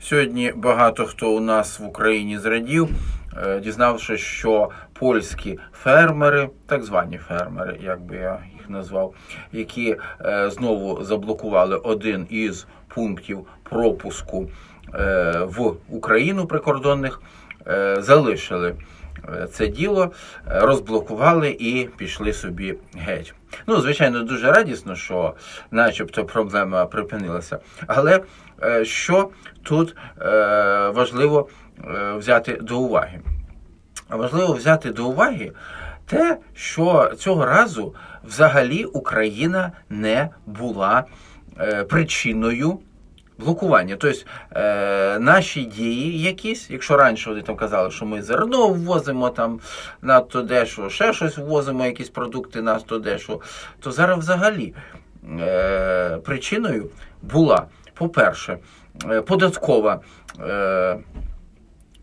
Сьогодні багато хто у нас в Україні зрадів, дізнавши, дізнавшись, що польські фермери, так звані фермери, як би я їх назвав, які е, знову заблокували один із пунктів пропуску е, в Україну прикордонних, е, залишили е, це діло, е, розблокували і пішли собі геть. Ну, звичайно, дуже радісно, що начебто проблема припинилася. Але е, що тут е, важливо е, взяти до уваги? Важливо взяти до уваги те, що цього разу взагалі Україна не була е, причиною блокування. Тобто е, наші дії якісь, якщо раніше вони там казали, що ми зерно ввозимо там надто дешево, ще щось ввозимо, якісь продукти надто дешево, то зараз взагалі е, причиною була, по-перше, е, податкова е,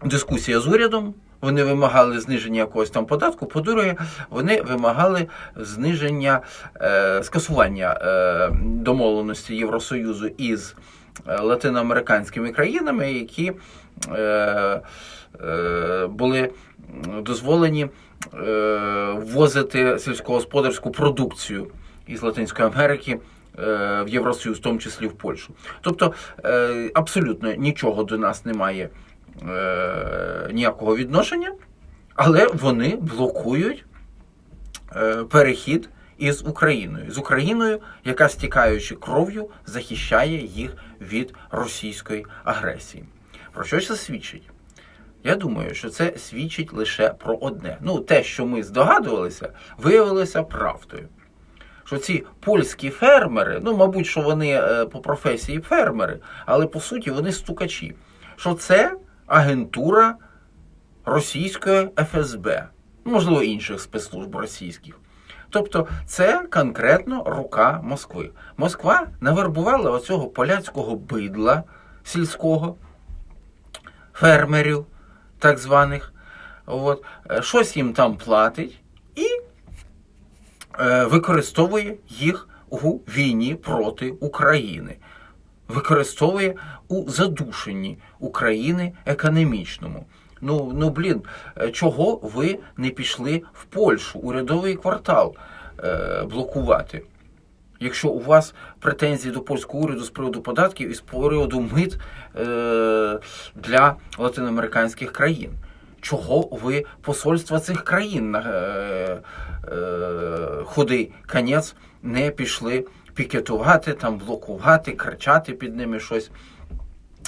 дискусія з урядом. Вони вимагали зниження якогось там податку. По-друге, вони вимагали зниження е, скасування е, домовленості Євросоюзу із латиноамериканськими країнами, які е, е, були дозволені е, ввозити сільськогосподарську продукцію із Латинської Америки е, в Євросоюз, в тому числі в Польщу. Тобто е, абсолютно нічого до нас немає е, ніякого відношення, але вони блокують перехід із Україною, з Україною, яка стікаючи кров'ю, захищає їх від російської агресії. Про що це свідчить? Я думаю, що це свідчить лише про одне. Ну, те, що ми здогадувалися, виявилося правдою. Що ці польські фермери, ну, мабуть, що вони е, по професії фермери, але по суті вони стукачі. Що це агентура російської ФСБ, можливо, інших спецслужб російських. Тобто це конкретно рука Москви. Москва навербувала оцього поляцького бидла сільського, фермерів, так званих, от, е, щось їм там платить і е, використовує їх у війні проти України. Використовує у задушенні України економічному. Ну, ну блін, е, чого ви не пішли в Польщу, урядовий квартал е, блокувати? Якщо у вас претензії до польського уряду з приводу податків і з приводу мит е, для латиноамериканських країн, чого ви посольства цих країн е, е, худий конець не пішли пікетувати, там блокувати, кричати під ними щось?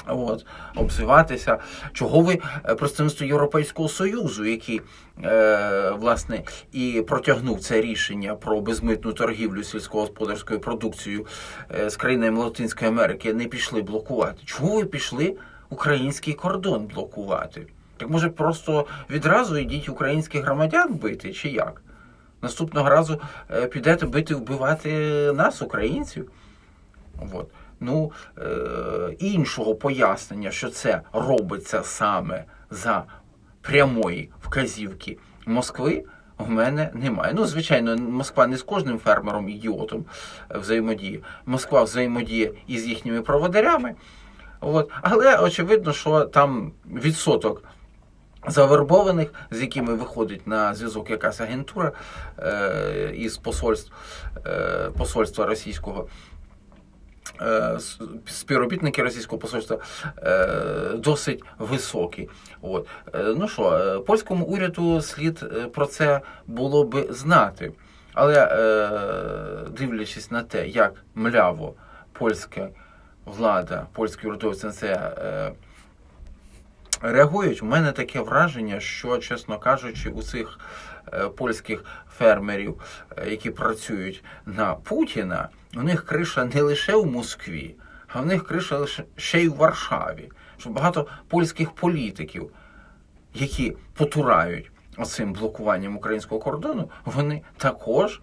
От, обзиватися. Чого ви е, представництво Європейського Союзу, який е, власне і протягнув це рішення про безмитну торгівлю сільськогосподарською продукцією е, з країнами Латинської Америки, не пішли блокувати? Чого ви пішли український кордон блокувати? Так може просто відразу йдіть українських громадян бити, чи як? Наступного разу е, підете бити, вбивати нас, українців? От. Ну, е, іншого пояснення, що це робиться саме за прямої вказівки Москви, в мене немає. Ну, звичайно, Москва не з кожним фермером ідіотом е, взаємодіє. Москва взаємодіє із їхніми проводарями. От. Але очевидно, що там відсоток завербованих, з якими виходить на зв'язок якась агентура е, із посольств, е, посольства російського. Е, співробітники російського посольства е, досить високі. От. Е, Ну що, польському уряду слід про це було би знати. Але дивлячись на те, як мляво польська влада, польські урядовці на це реагують, у мене таке враження, що, чесно кажучи, у цих польських фермерів, які працюють на Путіна, у них криша не лише в Москві, а в них криша лише ще й в Варшаві. Що багато польських політиків, які потурають оцим блокуванням українського кордону, вони також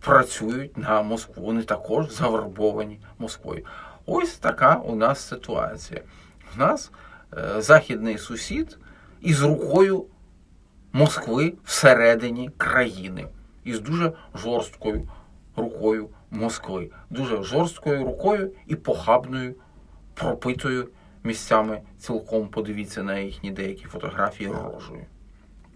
працюють на Москву. Вони також завербовані Москвою. Ось така у нас ситуація. У нас е, західний сусід із рукою Москви всередині країни, із дуже жорсткою рукою Москви, дуже жорсткою рукою і похабною, пропитою місцями цілком. Подивіться на їхні деякі фотографії рожею.